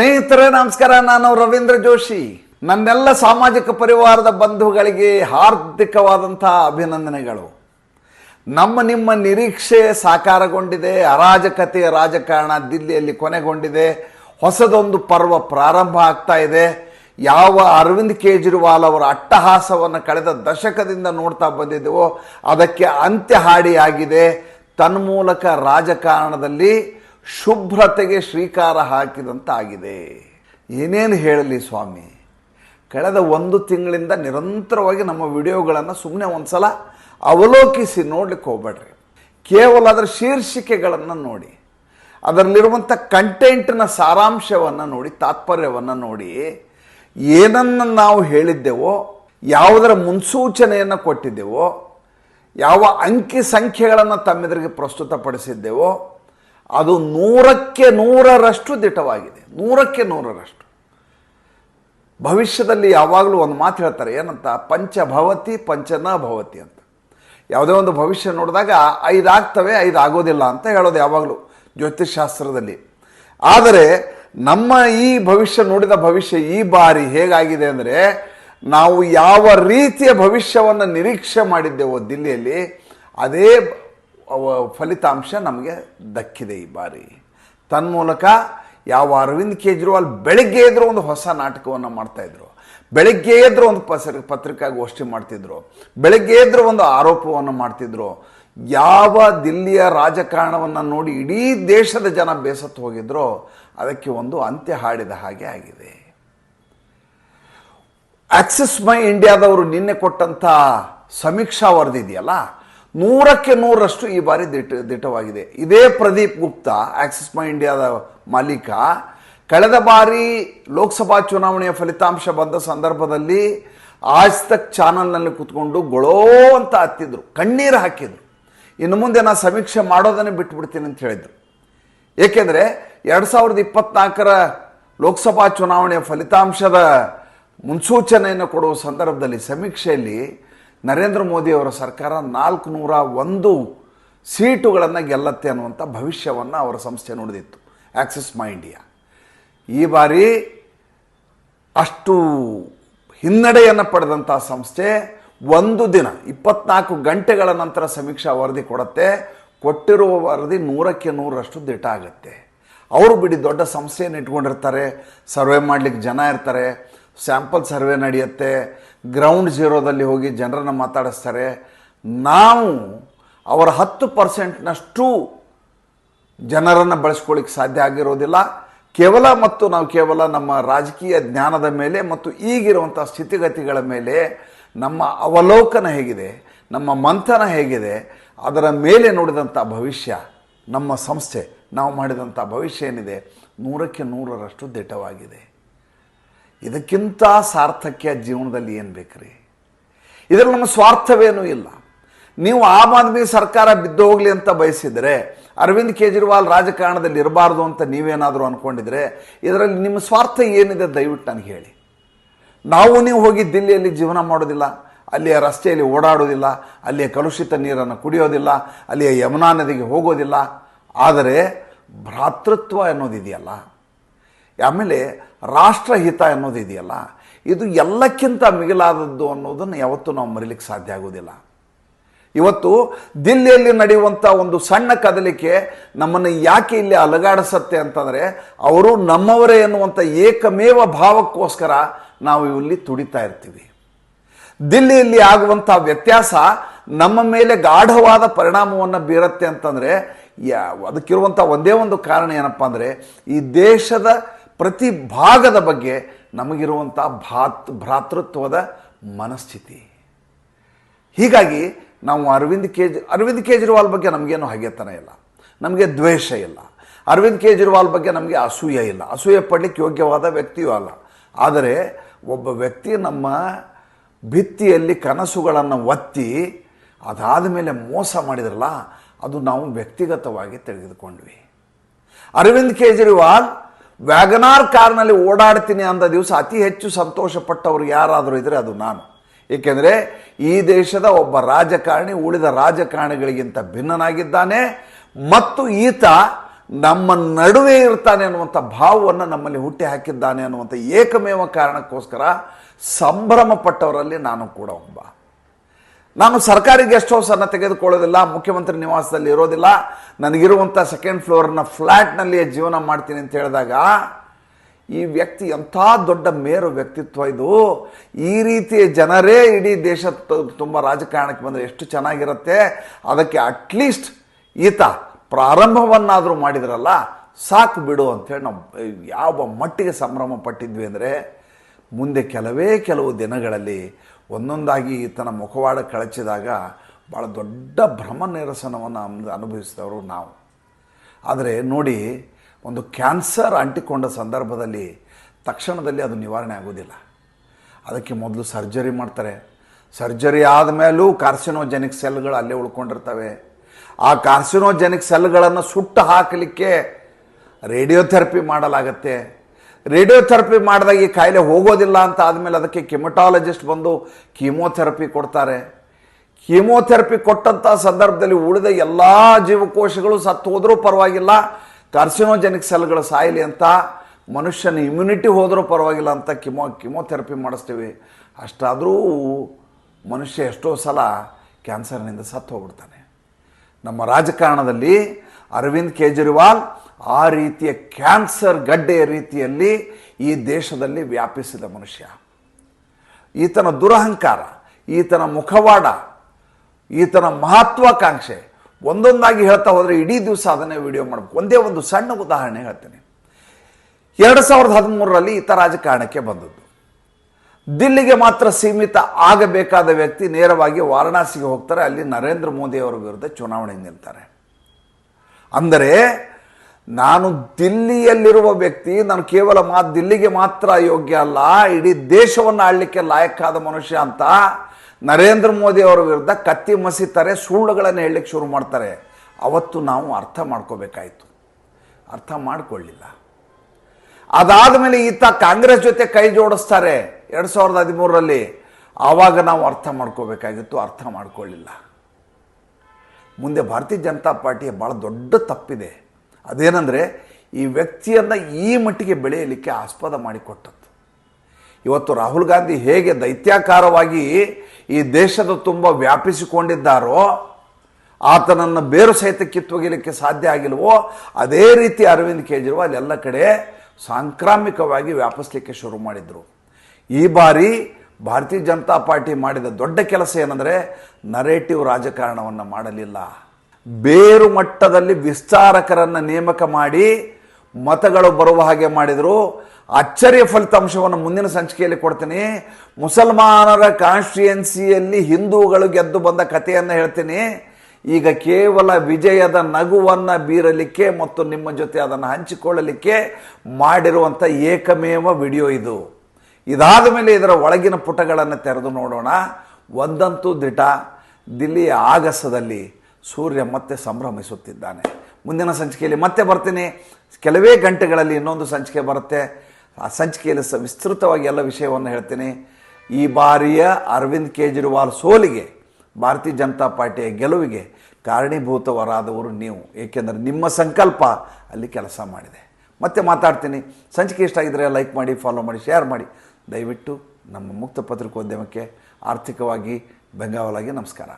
ಸ್ನೇಹಿತರೆ, ನಮಸ್ಕಾರ. ನಾನು ರವೀಂದ್ರ ಜೋಶಿ. ನನ್ನೆಲ್ಲ ಸಾಮಾಜಿಕ ಪರಿವಾರದ ಬಂಧುಗಳಿಗೆ ಹಾರ್ದಿಕವಾದಂತಹ ಅಭಿನಂದನೆಗಳು. ನಮ್ಮ ನಿಮ್ಮ ನಿರೀಕ್ಷೆ ಸಾಕಾರಗೊಂಡಿದೆ. ಅರಾಜಕತೆಯ ರಾಜಕಾರಣ ದಿಲ್ಲಿಯಲ್ಲಿ ಕೊನೆಗೊಂಡಿದೆ. ಹೊಸದೊಂದು ಪರ್ವ ಪ್ರಾರಂಭ ಆಗ್ತಾ ಇದೆ. ಯಾವ ಅರವಿಂದ್ ಕೇಜ್ರಿವಾಲ್ ಅವರ ಅಟ್ಟಹಾಸವನ್ನು ಕಳೆದ ದಶಕದಿಂದ ನೋಡ್ತಾ ಬಂದಿದ್ದೆವೋ, ಅದಕ್ಕೆ ಅಂತ್ಯ ಹಾಡಿಯಾಗಿದೆ. ತನ್ಮೂಲಕ ರಾಜಕಾರಣದಲ್ಲಿ ಶುಭ್ರತೆಗೆ ಶ್ರೀಕಾರ ಹಾಕಿದಂತಾಗಿದೆ. ಏನೇನು ಹೇಳಲಿ ಸ್ವಾಮಿ? ಕಳೆದ ಒಂದು ತಿಂಗಳಿಂದ ನಿರಂತರವಾಗಿ ನಮ್ಮ ವಿಡಿಯೋಗಳನ್ನು ಸುಮ್ಮನೆ ಒಂದ್ಸಲ ಅವಲೋಕಿಸಿ ನೋಡ್ಲಿಕ್ಕೆ ಹೋಗ್ಬೇಡ್ರಿ. ಕೇವಲ ಅದರ ಶೀರ್ಷಿಕೆಗಳನ್ನು ನೋಡಿ ಅದರಲ್ಲಿರುವಂಥ ಕಂಟೆಂಟ್ನ ಸಾರಾಂಶವನ್ನು ನೋಡಿ, ತಾತ್ಪರ್ಯವನ್ನು ನೋಡಿ, ಏನನ್ನು ನಾವು ಹೇಳಿದ್ದೆವೋ, ಯಾವುದರ ಮುನ್ಸೂಚನೆಯನ್ನು ಕೊಟ್ಟಿದ್ದೆವೋ, ಯಾವ ಅಂಕಿ ಸಂಖ್ಯೆಗಳನ್ನು ತಮ್ಮೆದುರಿಗೆ ಪ್ರಸ್ತುತಪಡಿಸಿದ್ದೆವೋ ಅದು ನೂರಕ್ಕೆ ನೂರರಷ್ಟು ದಿಟವಾಗಿದೆ. ನೂರಕ್ಕೆ ನೂರರಷ್ಟು. ಭವಿಷ್ಯದಲ್ಲಿ ಯಾವಾಗಲೂ ಒಂದು ಮಾತು ಹೇಳ್ತಾರೆ, ಏನಂತ? ಪಂಚಭವತಿ ಪಂಚನ ಪಂಚ ಭವತಿ ಅಂತ. ಯಾವುದೇ ಒಂದು ಭವಿಷ್ಯ ನೋಡಿದಾಗ ಐದು ಆಗ್ತವೆ ಐದು ಆಗೋದಿಲ್ಲ ಅಂತ ಹೇಳೋದು ಯಾವಾಗಲೂ ಜ್ಯೋತಿಷ್ಶಾಸ್ತ್ರದಲ್ಲಿ. ಆದರೆ ನಮ್ಮ ಈ ಭವಿಷ್ಯ ನೋಡಿದ ಭವಿಷ್ಯ ಈ ಬಾರಿ ಹೇಗಾಗಿದೆ ಅಂದರೆ, ನಾವು ಯಾವ ರೀತಿಯ ಭವಿಷ್ಯವನ್ನು ನಿರೀಕ್ಷೆ ಮಾಡಿದ್ದೆವೋ ದಿಲ್ಲಿಯಲ್ಲಿ, ಅದೇ ಫಲಿತಾಂಶ ನಮಗೆ ದಕ್ಕಿದೆ ಈ ಬಾರಿ. ತನ್ಮೂಲಕ ಯಾವ ಅರವಿಂದ್ ಕೇಜ್ರಿವಾಲ್ ಬೆಳಗ್ಗೆ ಎದ್ರು ಒಂದು ಹೊಸ ನಾಟಕವನ್ನು ಮಾಡ್ತಾ ಇದ್ರು. ಬೆಳಗ್ಗೆ ಎದ್ರು ಒಂದು ಪಸ ಪತ್ರಿಕಾಗೋಷ್ಠಿ ಮಾಡ್ತಿದ್ರು. ಬೆಳಗ್ಗೆ ಎದ್ರು ಒಂದು ಆರೋಪವನ್ನು ಮಾಡ್ತಿದ್ರು. ಯಾವ ದಿಲ್ಲಿಯ ರಾಜಕಾರಣವನ್ನು ನೋಡಿ ಇಡೀ ದೇಶದ ಜನ ಬೇಸತ್ತು ಹೋಗಿದ್ರೋ. ಅದಕ್ಕೆ ಒಂದು ಅಂತ್ಯ ಹಾಡಿದ ಹಾಗೆ ಆಗಿದೆ. ಆಕ್ಸಿಸ್ ಮೈ ಇಂಡಿಯಾದವರು ನಿನ್ನೆ ಕೊಟ್ಟಂಥ ಸಮೀಕ್ಷಾ ವರದಿ ಇದೆಯಲ್ಲ ನೂರಕ್ಕೆ ನೂರರಷ್ಟು ಈ ಬಾರಿ ದಿಟ್ಟ, ದಿಟ್ಟವಾಗಿದೆ. ಇದೇ ಪ್ರದೀಪ್ ಗುಪ್ತಾ ಆಕ್ಸಿಸ್ ಮೈ ಇಂಡಿಯಾದ ಮಾಲೀಕ. ಕಳೆದ ಬಾರಿ ಲೋಕಸಭಾ ಚುನಾವಣೆಯ ಫಲಿತಾಂಶ ಬಂದ ಸಂದರ್ಭದಲ್ಲಿ ಆಜ್ ತಕ್ ಚಾನಲ್ನಲ್ಲಿ ಕೂತ್ಕೊಂಡು ಗೊಳೋ ಅಂತ ಹತ್ತಿದ್ರು ಕಣ್ಣೀರು ಹಾಕಿದ್ರು. ಇನ್ನು ಮುಂದೆ ನಾನು ಸಮೀಕ್ಷೆ ಮಾಡೋದನ್ನೇ ಬಿಟ್ಬಿಡ್ತೀನಿ ಅಂತ ಹೇಳಿದ್ರು. ಏಕೆಂದರೆ ಎರಡು ಸಾವಿರದ ಇಪ್ಪತ್ನಾಲ್ಕರ ಲೋಕಸಭಾ ಚುನಾವಣೆಯ ಫಲಿತಾಂಶದ ಮುನ್ಸೂಚನೆಯನ್ನು ಕೊಡುವ ಸಂದರ್ಭದಲ್ಲಿ ಸಮೀಕ್ಷೆಯಲ್ಲಿ ನರೇಂದ್ರ ಮೋದಿಯವರ ಸರ್ಕಾರ ನಾಲ್ಕು ನೂರ ಒಂದು ಸೀಟುಗಳನ್ನು ಗೆಲ್ಲತ್ತೆ ಅನ್ನುವಂಥ ಭವಿಷ್ಯವನ್ನು ಅವರ ಸಂಸ್ಥೆ ನುಡಿದಿತ್ತು. ಆಕ್ಸಿಸ್ ಮೈ ಇಂಡಿಯಾ ಈ ಬಾರಿ ಅಷ್ಟು ಹಿನ್ನಡೆಯನ್ನು ಪಡೆದಂಥ ಸಂಸ್ಥೆ ಒಂದು ದಿನ, ಇಪ್ಪತ್ನಾಲ್ಕು ಗಂಟೆಗಳ ನಂತರ ಸಮೀಕ್ಷಾ ವರದಿ ಕೊಡುತ್ತೆ. ಕೊಟ್ಟಿರುವ ವರದಿ ನೂರಕ್ಕೆ ನೂರಷ್ಟು ದಿಟ ಆಗುತ್ತೆ. ಅವರು ಬಿಡಿ ದೊಡ್ಡ ಸಂಸ್ಥೆಯನ್ನು ಇಟ್ಕೊಂಡಿರ್ತಾರೆ, ಸರ್ವೆ ಮಾಡಲಿಕ್ಕೆ ಜನ ಇರ್ತಾರೆ ಸ್ಯಾಂಪಲ್ ಸರ್ವೆ ನಡೆಯುತ್ತೆ ಗ್ರೌಂಡ್ ಜೀರೋದಲ್ಲಿ ಹೋಗಿ ಜನರನ್ನು ಮಾತಾಡಿಸ್ತಾರೆ. ನಾವು ಅವರ ಹತ್ತು ಪರ್ಸೆಂಟ್ನಷ್ಟು ಜನರನ್ನು ಬಳಸ್ಕೊಳ್ಳಿಕ್ಕೆ ಸಾಧ್ಯ ಆಗಿರೋದಿಲ್ಲ. ಕೇವಲ ಮತ್ತು ನಾವು ಕೇವಲ ನಮ್ಮ ರಾಜಕೀಯ ಜ್ಞಾನದ ಮೇಲೆ ಮತ್ತು ಈಗಿರುವಂಥ ಸ್ಥಿತಿಗತಿಗಳ ಮೇಲೆ ನಮ್ಮ ಅವಲೋಕನ ಹೇಗಿದೆ, ನಮ್ಮ ಮಂಥನ ಹೇಗಿದೆ, ಅದರ ಮೇಲೆ ನೋಡಿದಂಥ ಭವಿಷ್ಯ, ನಮ್ಮ ಸಂಸ್ಥೆ ನಾವು ಮಾಡಿದಂಥ ಭವಿಷ್ಯ ಏನಿದೆ, ನೂರಕ್ಕೆ ನೂರರಷ್ಟು ದಿಟ್ಟವಾಗಿದೆ. ಇದಕ್ಕಿಂತ ಸಾರ್ಥಕ್ಯ ಜೀವನದಲ್ಲಿ ಏನು ಬೇಕ್ರಿ? ಇದರಲ್ಲಿ ನಮ್ಮ ಸ್ವಾರ್ಥವೇನೂ ಇಲ್ಲ. ನೀವು ಆಮ್ ಆದ್ಮಿ ಸರ್ಕಾರ ಬಿದ್ದು ಹೋಗಲಿ ಅಂತ ಬಯಸಿದರೆ, ಅರವಿಂದ್ ಕೇಜ್ರಿವಾಲ್ ರಾಜಕಾರಣದಲ್ಲಿ ಇರಬಾರ್ದು ಅಂತ ನೀವೇನಾದರೂ ಅಂದ್ಕೊಂಡಿದ್ರೆ ಇದರಲ್ಲಿ ನಿಮ್ಮ ಸ್ವಾರ್ಥ ಏನಿದೆ ದಯವಿಟ್ಟು ನನಗೆ ಹೇಳಿ. ನಾವು ನೀವು ಹೋಗಿ ದಿಲ್ಲಿಯಲ್ಲಿ ಜೀವನ ಮಾಡೋದಿಲ್ಲ, ಅಲ್ಲಿಯ ರಸ್ತೆಯಲ್ಲಿ ಓಡಾಡೋದಿಲ್ಲ, ಅಲ್ಲಿಯ ಕಲುಷಿತ ನೀರನ್ನು ಕುಡಿಯೋದಿಲ್ಲ, ಅಲ್ಲಿಯ ಯಮುನಾ ನದಿಗೆ ಹೋಗೋದಿಲ್ಲ. ಆದರೆ ಭ್ರಾತೃತ್ವ ಅನ್ನೋದಿದೆಯಲ್ಲ. ಆಮೇಲೆ ರಾಷ್ಟ್ರಹಿತ ಅನ್ನೋದು ಇದೆಯಲ್ಲ, ಇದು ಎಲ್ಲಕ್ಕಿಂತ ಮಿಗಿಲಾದದ್ದು ಅನ್ನೋದನ್ನು ಯಾವತ್ತೂ ನಾವು ಮರಿಲಿಕ್ಕೆ ಸಾಧ್ಯ ಆಗೋದಿಲ್ಲ. ಇವತ್ತು ದಿಲ್ಲಿಯಲ್ಲಿ ನಡೆಯುವಂಥ ಒಂದು ಸಣ್ಣ ಕದಲಿಕೆ ನಮ್ಮನ್ನು ಯಾಕೆ ಇಲ್ಲಿ ಅಲಗಾಡಿಸತ್ತೆ ಅಂತಂದರೆ, ಅವರು ನಮ್ಮವರೇ ಎನ್ನುವಂಥ ಏಕಮೇವ ಭಾವಕ್ಕೋಸ್ಕರ ನಾವು ಇಲ್ಲಿ ತುಡಿತಾ ಇರ್ತೀವಿ. ದಿಲ್ಲಿಯಲ್ಲಿ ಆಗುವಂಥ ವ್ಯತ್ಯಾಸ ನಮ್ಮ ಮೇಲೆ ಗಾಢವಾದ ಪರಿಣಾಮವನ್ನು ಬೀರತ್ತೆ ಅಂತಂದರೆ, ಯಾ ಅದಕ್ಕಿರುವಂಥ ಒಂದೇ ಒಂದು ಕಾರಣ ಏನಪ್ಪ ಅಂದರೆ, ಈ ದೇಶದ ಪ್ರತಿ ಭಾಗದ ಬಗ್ಗೆ ನಮಗಿರುವಂಥ ಭಾತ್, ಭ್ರಾತೃತ್ವದ ಮನಸ್ಥಿತಿ. ಹೀಗಾಗಿ ನಾವು ಅರವಿಂದ್ ಕೇಜ್, ಅರವಿಂದ್ ಕೇಜ್ರಿವಾಲ್ ಬಗ್ಗೆ ನಮಗೇನು ಹಗೆತನ ಇಲ್ಲ. ನಮಗೆ ದ್ವೇಷ ಇಲ್ಲ. ಅರವಿಂದ್ ಕೇಜ್ರಿವಾಲ್ ಬಗ್ಗೆ ನಮಗೆ ಅಸೂಯೆ ಇಲ್ಲ. ಅಸೂಯೆ ಪಡಲಿಕ್ಕೆ ಯೋಗ್ಯವಾದ ವ್ಯಕ್ತಿಯೂ ಅಲ್ಲ. ಆದರೆ ಒಬ್ಬ ವ್ಯಕ್ತಿ ನಮ್ಮ ಭಿತ್ತಿಯಲ್ಲಿ ಕನಸುಗಳನ್ನು ಒತ್ತಿ ಅದಾದ ಮೇಲೆ ಮೋಸ ಮಾಡಿದ್ರಲ್ಲ, ಅದು ನಾವು ವ್ಯಕ್ತಿಗತವಾಗಿ ತೆಗೆದುಕೊಂಡ್ವಿ ಅರವಿಂದ್ ಕೇಜ್ರಿವಾಲ್ ವ್ಯಾಗನಾರ್ ಕಾರ್ನಲ್ಲಿ ಓಡಾಡ್ತೀನಿ ಅಂದ ದಿವಸ ಅತಿ ಹೆಚ್ಚು ಸಂತೋಷಪಟ್ಟವರು ಯಾರಾದರೂ ಇದ್ದರೆ ಅದು ನಾನು. ಏಕೆಂದರೆ ಈ ದೇಶದ ಒಬ್ಬ ರಾಜಕಾರಣಿ ಉಳಿದ ರಾಜಕಾರಣಿಗಳಿಗಿಂತ ಭಿನ್ನನಾಗಿದ್ದಾನೆ ಮತ್ತು ಈತ ನಮ್ಮ ನಡುವೆ ಇರ್ತಾನೆ ಅನ್ನುವಂಥ ಭಾವವನ್ನು ನಮ್ಮಲ್ಲಿ ಹುಟ್ಟಿ ಹಾಕಿದ್ದಾನೆ ಅನ್ನುವಂಥ ಏಕಮೇವ ಕಾರಣಕ್ಕೋಸ್ಕರ ಸಂಭ್ರಮ ಪಟ್ಟವರಲ್ಲಿ ನಾನು ಕೂಡ ಒಬ್ಬ. ನಾನು ಸರ್ಕಾರಿ ಗೆಸ್ಟ್ ಹೌಸನ್ನು ತೆಗೆದುಕೊಳ್ಳೋದಿಲ್ಲ, ಮುಖ್ಯಮಂತ್ರಿ ನಿವಾಸದಲ್ಲಿ ಇರೋದಿಲ್ಲ. ನನಗಿರುವಂಥ ಸೆಕೆಂಡ್ ಫ್ಲೋರ್ನ ಫ್ಲ್ಯಾಟ್ನಲ್ಲಿಯೇ ಜೀವನ ಮಾಡ್ತೀನಿ ಅಂತ ಹೇಳಿದಾಗ, ಈ ವ್ಯಕ್ತಿ ಎಂಥ ದೊಡ್ಡ ಮೇರು ವ್ಯಕ್ತಿತ್ವ ಇದು. ಈ ರೀತಿಯ ಜನರೇ ಇಡೀ ದೇಶ ತುಂಬ ರಾಜಕಾರಣಕ್ಕೆ ಬಂದರೆ ಎಷ್ಟು ಚೆನ್ನಾಗಿರುತ್ತೆ. ಅದಕ್ಕೆ ಅಟ್ಲೀಸ್ಟ್ ಈತ ಪ್ರಾರಂಭವನ್ನಾದರೂ ಮಾಡಿದ್ರಲ್ಲ, ಸಾಕು ಬಿಡು ಅಂತೇಳಿ ನಾವು, ಯಾವ ಮಟ್ಟಿಗೆ ಸಂಭ್ರಮ ಪಟ್ಟಿದ್ವಿ ಅಂದರೆ ಮುಂದೆ ಕೆಲವೇ ಕೆಲವು ದಿನಗಳಲ್ಲಿ ಒಂದೊಂದಾಗಿ ಈತನ ಮುಖವಾಡ ಕಳಚಿದಾಗ ಭಾಳ ದೊಡ್ಡ ಭ್ರಮ ನಿರಸನವನ್ನು ಅನ್- ಅನುಭವಿಸಿದವರು ನಾವು. ಆದರೆ ನೋಡಿ, ಒಂದು ಕ್ಯಾನ್ಸರ್ ಅಂಟಿಕೊಂಡ ಸಂದರ್ಭದಲ್ಲಿ ತಕ್ಷಣದಲ್ಲಿ ಅದು ನಿವಾರಣೆ ಆಗೋದಿಲ್ಲ ಅದಕ್ಕೆ ಮೊದಲು ಸರ್ಜರಿ ಮಾಡ್ತಾರೆ. ಸರ್ಜರಿ ಆದಮೇಲೂ ಕಾರ್ಸಿನೋಜೆನಿಕ್ ಸೆಲ್ಗಳು ಅಲ್ಲೇ ಉಳ್ಕೊಂಡಿರ್ತವೆ. ಆ ಕಾರ್ಸಿನೋಜೆನಿಕ್ ಸೆಲ್ಗಳನ್ನು ಸುಟ್ಟು ಹಾಕಲಿಕ್ಕೆ ರೇಡಿಯೋಥೆರಪಿ ಮಾಡಲಾಗತ್ತೆ. ರೇಡಿಯೋಥೆರಪಿ ಮಾಡಿದಾಗ ಈ ಕಾಯಿಲೆ ಹೋಗೋದಿಲ್ಲ ಅಂತ ಆದಮೇಲೆ ಅದಕ್ಕೆ ಕೆಮಟಾಲಜಿಸ್ಟ್ ಬಂದು ಕೀಮೋಥೆರಪಿ ಕೊಡ್ತಾರೆ. ಕೀಮೋಥೆರಪಿ ಕೊಟ್ಟಂಥ ಸಂದರ್ಭದಲ್ಲಿ ಉಳಿದ ಎಲ್ಲ ಜೀವಕೋಶಗಳು ಸತ್ತು ಹೋದರೂ ಪರವಾಗಿಲ್ಲ. ಕಾರ್ಸಿನೋಜೆನಿಕ್ ಸೆಲ್ಗಳು ಸಾಯಲಿ ಅಂತ ಮನುಷ್ಯನ ಇಮ್ಯುನಿಟಿ ಹೋದರೂ ಪರವಾಗಿಲ್ಲ ಅಂತ ಕಿಮೋ, ಕಿಮೋಥೆರಪಿ ಮಾಡಿಸ್ತೀವಿ. ಅಷ್ಟಾದರೂ ಮನುಷ್ಯ ಎಷ್ಟೋ ಸಲ ಕ್ಯಾನ್ಸರ್ನಿಂದ ಸತ್ತು ಹೋಗ್ಬಿಡ್ತಾನೆ. ನಮ್ಮ ರಾಜಕಾರಣದಲ್ಲಿ ಅರವಿಂದ್ ಕೇಜ್ರಿವಾಲ್ ಆ ರೀತಿಯ ಕ್ಯಾನ್ಸರ್ ಗಡ್ಡೆಯ ರೀತಿಯಲ್ಲಿ ಈ ದೇಶದಲ್ಲಿ ವ್ಯಾಪಿಸಿದ ಮನುಷ್ಯ. ಈತನ ದುರಹಂಕಾರ, ಈತನ ಮುಖವಾಡ, ಈತನ ಮಹತ್ವಾಕಾಂಕ್ಷೆ ಒಂದೊಂದಾಗಿ ಹೇಳ್ತಾ ಹೋದರೆ ಇಡೀ ದಿವಸ ಅದನ್ನೇ ವಿಡಿಯೋ ಮಾಡಬೇಕು. ಒಂದೇ ಒಂದು ಸಣ್ಣ ಉದಾಹರಣೆ ಹೇಳ್ತೇನೆ. ಎರಡು ಸಾವಿರದ ಹದಿಮೂರರಲ್ಲಿ ಈತ ರಾಜಕಾರಣಕ್ಕೆ ಬಂದದ್ದು. ದಿಲ್ಲಿಗೆ ಮಾತ್ರ ಸೀಮಿತ ಆಗಬೇಕಾದ ವ್ಯಕ್ತಿ ನೇರವಾಗಿ ವಾರಣಾಸಿಗೆ ಹೋಗ್ತಾರೆ, ಅಲ್ಲಿ ನರೇಂದ್ರ ಮೋದಿ ಅವರ ವಿರುದ್ಧ ಚುನಾವಣೆ ನಿಲ್ತಾರೆ. ಅಂದರೆ ನಾನು ದಿಲ್ಲಿಯಲ್ಲಿರುವ ವ್ಯಕ್ತಿ, ನಾನು ಕೇವಲ ಮಾ, ದಿಲ್ಲಿಗೆ ಮಾತ್ರ ಯೋಗ್ಯ ಅಲ್ಲ, ಇಡೀ ದೇಶವನ್ನು ಆಳ್ಲಿಕ್ಕೆ ಲಾಯಕ್ಕಾದ ಮನುಷ್ಯ ಅಂತ ನರೇಂದ್ರ ಮೋದಿ ಅವರ ವಿರುದ್ಧ ಕತ್ತಿ ಮಸಿತಾರೆ ಸುಳ್ಳುಗಳನ್ನು ಹೇಳಲಿಕ್ಕೆ ಶುರು ಮಾಡ್ತಾರೆ. ಅವತ್ತು ನಾವು ಅರ್ಥ ಮಾಡ್ಕೋಬೇಕಾಯಿತು. ಅರ್ಥ ಮಾಡಿಕೊಳ್ಳಿಲ್ಲ. ಅದಾದ ಮೇಲೆ ಈತ ಕಾಂಗ್ರೆಸ್ ಜೊತೆ ಕೈ ಜೋಡಿಸ್ತಾರೆ ಎರಡು ಸಾವಿರದ ಹದಿಮೂರರಲ್ಲಿ. ಆವಾಗ ನಾವು ಅರ್ಥ ಮಾಡ್ಕೋಬೇಕಾಗಿತ್ತು, ಅರ್ಥ ಮಾಡ್ಕೊಳ್ಳಿಲ್ಲ. ಮುಂದೆ ಭಾರತೀಯ ಜನತಾ ಪಾರ್ಟಿಯ ಭಾಳ ದೊಡ್ಡ ತಪ್ಪಿದೆ. ಅದೇನೆಂದರೆ, ಈ ವ್ಯಕ್ತಿಯನ್ನು ಈ ಮಟ್ಟಿಗೆ ಬೆಳೆಯಲಿಕ್ಕೆ ಆಸ್ಪದ ಮಾಡಿಕೊಟ್ಟದ್ದು. ಇವತ್ತು ರಾಹುಲ್ ಗಾಂಧಿ ಹೇಗೆ ದೈತ್ಯಾಕಾರವಾಗಿ ಈ ದೇಶದ ತುಂಬ ವ್ಯಾಪಿಸಿಕೊಂಡಿದ್ದಾರೋ, ಆತನನ್ನು ಬೇರು ಸಹಿತ ಕಿತ್ತೊಗಿಲಿಕ್ಕೆ ಸಾಧ್ಯ ಆಗಿಲ್ವೋ, ಅದೇ ರೀತಿ ಅರವಿಂದ್ ಕೇಜ್ರಿವಾಲ್ ಎಲ್ಲ ಕಡೆ ಸಾಂಕ್ರಾಮಿಕವಾಗಿ ವ್ಯಾಪಿಸಲಿಕ್ಕೆ ಶುರು ಮಾಡಿದರು. ಈ ಬಾರಿ ಭಾರತೀಯ ಜನತಾ ಪಾರ್ಟಿ ಮಾಡಿದ ದೊಡ್ಡ ಕೆಲಸ ಏನಂದರೆ ನರೇಟಿವ್ ರಾಜಕಾರಣವನ್ನು ಮಾಡಲಿಲ್ಲ. ಬೇರು ಮಟ್ಟದಲ್ಲಿ ವಿಸ್ತಾರಕರನ್ನು ನೇಮಕ ಮಾಡಿ ಮತಗಳು ಬರುವ ಹಾಗೆ ಮಾಡಿದರು. ಅಚ್ಚರಿಯ ಫಲಿತಾಂಶವನ್ನು ಮುಂದಿನ ಸಂಚಿಕೆಯಲ್ಲಿ ಕೊಡ್ತೀನಿ. ಮುಸಲ್ಮಾನರ ಕಾನ್ಸ್ಟಿಟ್ಯುಯೆನ್ಸಿಯಲ್ಲಿ ಹಿಂದೂಗಳು ಗೆದ್ದು ಬಂದ ಕಥೆಯನ್ನು ಹೇಳ್ತೀನಿ. ಈಗ ಕೇವಲ ವಿಜಯದ ನಗುವನ್ನು ಬೀರಲಿಕ್ಕೆ ಮತ್ತು ನಿಮ್ಮ ಜೊತೆ ಅದನ್ನು ಹಂಚಿಕೊಳ್ಳಲಿಕ್ಕೆ ಮಾಡಿರುವಂಥ ಏಕಮೇವ ವಿಡಿಯೋ ಇದು. ಇದಾದ ಮೇಲೆ ಇದರ ಒಳಗಿನ ಪುಟಗಳನ್ನು ತೆರೆದು ನೋಡೋಣ. ಒಂದಂತೂ ದಿಟ ದಿಲ್ಲಿಯ ಆಗಸದಲ್ಲಿ. ಸೂರ್ಯ ಮತ್ತೆ ಸಂಭ್ರಮಿಸುತ್ತಿದ್ದಾನೆ. ಮುಂದಿನ ಸಂಚಿಕೆಯಲ್ಲಿ ಮತ್ತೆ ಬರ್ತೀನಿ. ಕೆಲವೇ ಗಂಟೆಗಳಲ್ಲಿ ಇನ್ನೊಂದು ಸಂಚಿಕೆ ಬರುತ್ತೆ. ಆ ಸಂಚಿಕೆಯಲ್ಲಿ ಸ ವಿಸ್ತೃತವಾಗಿ ಎಲ್ಲ ವಿಷಯವನ್ನು ಹೇಳ್ತೀನಿ. ಈ ಬಾರಿಯ ಅರವಿಂದ್ ಕೇಜ್ರಿವಾಲ್ ಸೋಲಿಗೆ ಭಾರತೀಯ ಜನತಾ ಪಾರ್ಟಿಯ ಗೆಲುವಿಗೆ ಕಾರಣೀಭೂತವರಾದವರು ನೀವು. ಏಕೆಂದರೆ ನಿಮ್ಮ ಸಂಕಲ್ಪ ಅಲ್ಲಿ ಕೆಲಸ ಮಾಡಿದೆ. ಮತ್ತೆ ಮಾತಾಡ್ತೀನಿ. ಸಂಚಿಕೆ ಇಷ್ಟ ಆಗಿದ್ರೆ ಲೈಕ್ ಮಾಡಿ, ಫಾಲೋ ಮಾಡಿ, ಶೇರ್ ಮಾಡಿ. ದಯವಿಟ್ಟು ನಮ್ಮ ಮುಕ್ತ ಪತ್ರಿಕೋದ್ಯಮಕ್ಕೆ ಆರ್ಥಿಕವಾಗಿ ಬೆಂಗಾವಲಾಗಿ ನಮಸ್ಕಾರ.